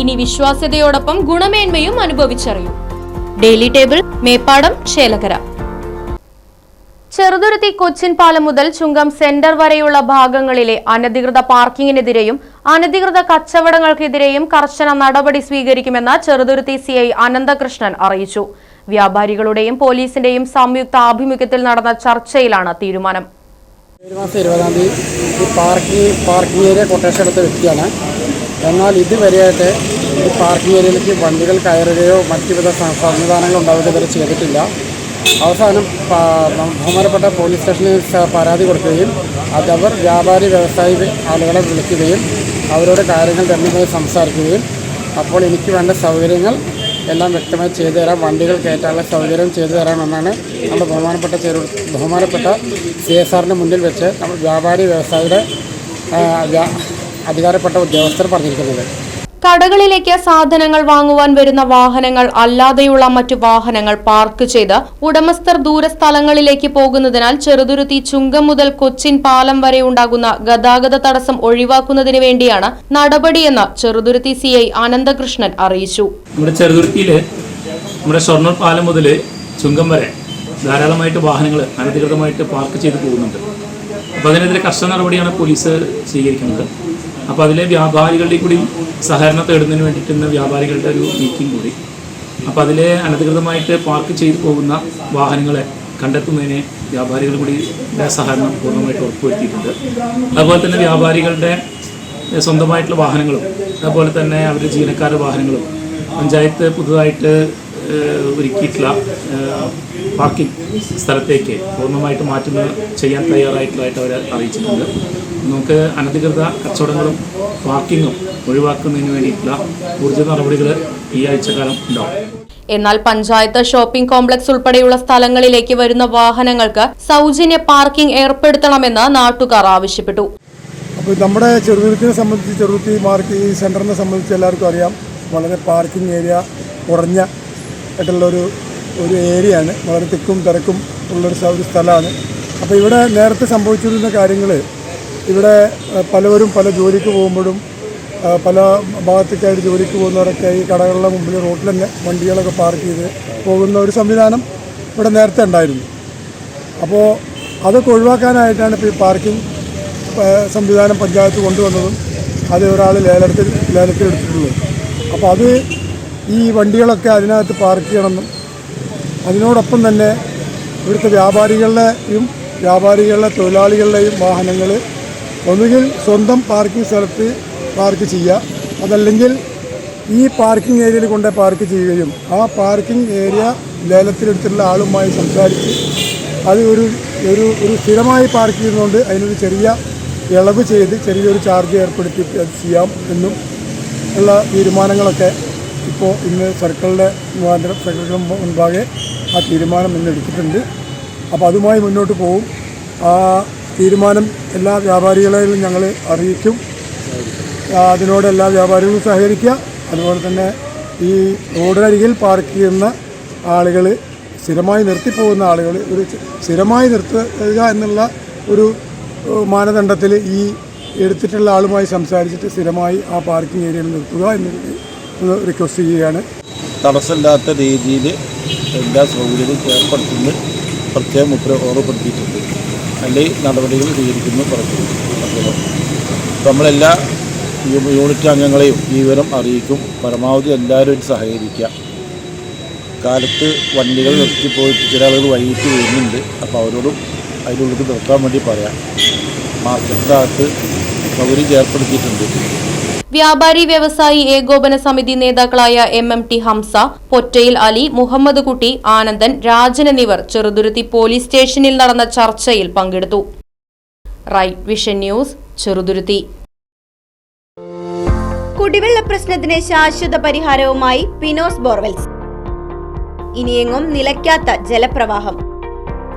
ഇനി വിശ്വാസ്യതയോടൊപ്പം ഗുണമേന്മയും അനുഭവിച്ചറിയൂ. Daily table Meppadam Chelakkara Cheruthuruthy Cochin പാലം മുതൽ ചുങ്കം സെന്റർ വരെയുള്ള ഭാഗങ്ങളിലെ അനധികൃത പാർക്കിങ്ങിനെതിരെയും അനധികൃത കച്ചവടങ്ങൾക്കെതിരെയും കർശന നടപടി സ്വീകരിക്കുമെന്ന് ചെറുതുരുത്തി സി ഐ അനന്തകൃഷ്ണൻ അറിയിച്ചു. വ്യാപാരികളുടെയും പോലീസിന്റെയും സംയുക്ത ആഭിമുഖ്യത്തിൽ നടന്ന ചർച്ചയിലാണ് തീരുമാനം. ഈ പാർക്കിംഗ് പാർക്കിംഗ് ഏരിയ കൊട്ടേഷൻ എടുത്ത വ്യക്തിയാണ്. എന്നാൽ ഇതുവരെയായിട്ട് ഈ പാർക്കിംഗ് ഏരിയയിലേക്ക് വണ്ടികൾ കയറുകയോ മറ്റു വിധ സംവിധാനങ്ങൾ ഉണ്ടാവുകയോ ഇതുവരെ ചെയ്തിട്ടില്ല. അവസാനം ബഹുമാനപ്പെട്ട പോലീസ് സ്റ്റേഷനിൽ പരാതി കൊടുക്കുകയും അതവർ വ്യാപാരി വ്യവസായി ആളുകളെ വിളിക്കുകയും അവരോട് കാര്യങ്ങൾ രണ്ടുമായി സംസാരിക്കുകയും അപ്പോൾ എനിക്ക് വേണ്ട സൗകര്യങ്ങൾ എല്ലാം വ്യക്തമായി ചെയ്തു തരാം. വണ്ടികൾ കയറ്റാനുള്ള സൗകര്യം ചെയ്തു തരാമെന്നാണ് നമ്മുടെ ബഹുമാനപ്പെട്ട ചെറു ബഹുമാനപ്പെട്ട സി എസ് ആറിന്റെ മുന്നിൽ വെച്ച് നമ്മൾ വ്യാപാരി വ്യവസായിയുടെ അധികാരപ്പെട്ട ഉദ്യോഗസ്ഥർ പറഞ്ഞിരിക്കുന്നത്. കടകളിലേക്ക് സാധനങ്ങൾ വാങ്ങുവാൻ വരുന്ന വാഹനങ്ങൾ അല്ലാതെയുള്ള മറ്റു വാഹനങ്ങൾ പാർക്ക് ചെയ്ത് ഉടമസ്ഥർ ദൂരസ്ഥലങ്ങളിലേക്ക് പോകുന്നതിനാൽ ചെറുതുരുത്തി ചുങ്കം മുതൽ കൊച്ചിൻ പാലം വരെ ഉണ്ടാകുന്ന ഗതാഗത തടസ്സം ഒഴിവാക്കുന്നതിന് വേണ്ടിയാണ് നടപടിയെന്ന് ചെറുതുരുത്തി സി ഐ അനന്തകൃഷ്ണൻ അറിയിച്ചു. നമ്മുടെ ചെറുതുരുത്തിയിലെ നമ്മുടെ സ്വർണ പാലം മുതൽ ചുങ്കം വരെ ധാരാളമായിട്ട് വാഹനങ്ങൾ അനധികൃതമായിട്ട് പാർക്ക് ചെയ്ത് പോകുന്നുണ്ട്. അപ്പോൾ അതിനെതിരെ കർശന നടപടിയാണ് പോലീസ് സ്വീകരിക്കുന്നത്. അപ്പോൾ അതിലെ വ്യാപാരികളുടെ കൂടി സഹകരണം തേടുന്നതിന് വേണ്ടിയിട്ട് ഇന്ന് വ്യാപാരികളുടെ ഒരു മീറ്റിംഗ് കൂടി. അപ്പോൾ അതിലെ അനധികൃതമായിട്ട് പാർക്ക് ചെയ്തു പോകുന്ന വാഹനങ്ങളെ കണ്ടെത്തുന്നതിന് വ്യാപാരികൾ കൂടി സഹകരണം പൂർണമായിട്ട് ഉറപ്പുവരുത്തിയിട്ടുണ്ട്. അതുപോലെ തന്നെ വ്യാപാരികളുടെ സ്വന്തമായിട്ടുള്ള വാഹനങ്ങളും അതുപോലെ തന്നെ അവരുടെ ജീവനക്കാരുടെ വാഹനങ്ങളും പഞ്ചായത്ത് പുതുതായിട്ട് ഒരുക്കിയിട്ടുള്ള പാർക്കിംഗ് സ്ഥലത്തേക്ക് പൂർണമായിട്ട് മാറ്റുന്ന ചെയ്യാൻ തയ്യാറായിട്ടുള്ളതായിട്ട് അവരെ അറിയിച്ചിട്ടുണ്ട്. നമുക്ക് അനധികൃത കച്ചവടങ്ങളും പാർക്കിങ്ങും ഒഴിവാക്കുന്നതിന് വേണ്ടിയിട്ടുള്ള ഊർജ നടപടികൾ ഈ കാലം ഉണ്ടാവും. എന്നാൽ പഞ്ചായത്ത് ഷോപ്പിംഗ് കോംപ്ലക്സ് ഉൾപ്പെടെയുള്ള സ്ഥലങ്ങളിലേക്ക് വരുന്ന വാഹനങ്ങൾക്ക് സൗജന്യ പാർക്കിംഗ് ഏർപ്പെടുത്തണമെന്ന് നാട്ടുകാർ ആവശ്യപ്പെട്ടു. അപ്പോൾ നമ്മുടെ ചെറുതുരുത്തിനെ സംബന്ധിച്ച് ചെറുതുരുത്തി മാർക്ക് ഈ സെന്ററിനെ സംബന്ധിച്ച് എല്ലാവർക്കും അറിയാം. വളരെ പാർക്കിംഗ് ഏരിയ കുറഞ്ഞ ആയിട്ടുള്ളൊരു ഒരു ഏരിയയാണ്. വളരെ തിക്കും തിരക്കും ഉള്ളൊരു ഒരു സ്ഥലമാണ്. അപ്പോൾ ഇവിടെ നേരത്തെ സംഭവിച്ചിരുന്ന കാര്യങ്ങൾ ഇവിടെ പലവരും പല ജോലിക്ക് പോകുമ്പോഴും പല ഭാഗത്തേക്കായിട്ട് ജോലിക്ക് പോകുന്നവരൊക്കെ ഈ കടകളുടെ മുമ്പിൽ റോട്ടിൽ തന്നെ വണ്ടികളൊക്കെ പാർക്ക് ചെയ്ത് പോകുന്ന ഒരു സംവിധാനം ഇവിടെ നേരത്തെ ഉണ്ടായിരുന്നു. അപ്പോൾ അതൊക്കെ ഒഴിവാക്കാനായിട്ടാണ് ഇപ്പോൾ ഈ പാർക്കിംഗ് സംവിധാനം പഞ്ചായത്ത് കൊണ്ടുവന്നതും അത് ഒരാൾ ലേലത്തിൽ ലേലത്തിൽ ലേലത്തിലെടുത്തിട്ടുള്ളത് അപ്പോൾ അത് ഈ വണ്ടികളൊക്കെ അതിനകത്ത് പാർക്ക് ചെയ്യണമെന്നും അതിനോടൊപ്പം തന്നെ ഇവിടുത്തെ വ്യാപാരികളുടെയും വ്യാപാരികളുടെ തൊഴിലാളികളുടെയും വാഹനങ്ങൾ ഒന്നുകിൽ സ്വന്തം പാർക്കിംഗ് സ്ഥലത്ത് പാർക്ക് ചെയ്യുക. അതല്ലെങ്കിൽ ഈ പാർക്കിംഗ് ഏരിയയിൽ കൊണ്ട് പാർക്ക് ചെയ്യുകയും ആ പാർക്കിംഗ് ഏരിയ ലേലത്തിലെടുത്തിട്ടുള്ള ആളുമായി സംസാരിച്ച് അത് ഒരു ഒരു ഒരു സ്ഥിരമായി പാർക്ക് ചെയ്യുന്നതുകൊണ്ട് അതിനൊരു ചെറിയ ഇളവ് ചെയ്ത് ചെറിയൊരു ചാർജ് ഏർപ്പെടുത്തി ചെയ്യാം എന്നും ഉള്ള തീരുമാനങ്ങളൊക്കെ ഇപ്പോൾ ഇന്ന് സർക്കിളിന്റെ മുഖാന്തരം സർക്കിളിന് മുൻപാകെ ആ തീരുമാനം ഇന്ന് എടുത്തിട്ടുണ്ട്. അപ്പോൾ അതുമായി മുന്നോട്ട് പോകും ആ തീരുമാനം എല്ലാ വ്യാപാരികളെയും ഞങ്ങൾ അറിയിക്കും. അതിനോട് എല്ലാ വ്യാപാരികളും സഹകരിക്കുക. അതുപോലെ തന്നെ ഈ റോഡിനരികിൽ പാർക്ക് ചെയ്യുന്ന ആളുകൾ സ്ഥിരമായി നിർത്തിപ്പോകുന്ന ആളുകൾ ഒരു സ്ഥിരമായി നിർത്തുക എന്നുള്ള ഒരു മാനദണ്ഡത്തിൽ ഈ എടുത്തിട്ടുള്ള ആളുമായി സംസാരിച്ചിട്ട് സ്ഥിരമായി ആ പാർക്കിംഗ് ഏരിയയിൽ നിർത്തുക എന്ന് റിക്വസ്റ്റ് ചെയ്യുകയാണ്. തടസ്സമില്ലാത്ത രീതിയിൽ എല്ലാ സൗകര്യവും ഏർപ്പെടുത്തുന്നു. പ്രത്യേകം ഉത്തരവ് ഓർമ്മപ്പെടുത്തിയിട്ടുണ്ട് അല്ലെങ്കിൽ നടപടികൾ സ്വീകരിക്കുന്നു പറഞ്ഞു. നമ്മളെല്ലാ യൂണിറ്റ് അംഗങ്ങളെയും ഈ വിവരം അറിയിക്കും. പരമാവധി എല്ലാവരും സഹകരിക്കുക. കാലത്ത് വണ്ടികൾ നിർത്തിപ്പോയിട്ട് ചില ആളുകൾ വൈകിട്ട് വരുന്നുണ്ട്. അപ്പോൾ അവരോടും അതിനുള്ളിൽ നിർത്താൻ വേണ്ടി പറയാം. മാർക്കറ്റിന്റെ അകത്ത് സൗകര്യം ഏർപ്പെടുത്തിയിട്ടുണ്ട് വ്യാപാരി വ്യവസായി ഏകോപന സമിതി നേതാക്കളായ M M T Hamza Pottayil Ali Muhammad Kutty Anandan Rajan എന്നിവർ ചെറുതുരുത്തി പോലീസ് സ്റ്റേഷനിൽ നടന്ന ചർച്ചയിൽ പങ്കെടുത്തു. Right vision news Cheruthuruthy. കുടിവെള്ള പ്രശ്നത്തിന് ശാശ്വത പരിഹാരവുമായി പിനോസ് ബോർവെൽസ്. ഇനിയെങ്ങും നിലയ്ക്കാത്ത ജലപ്രവാഹം.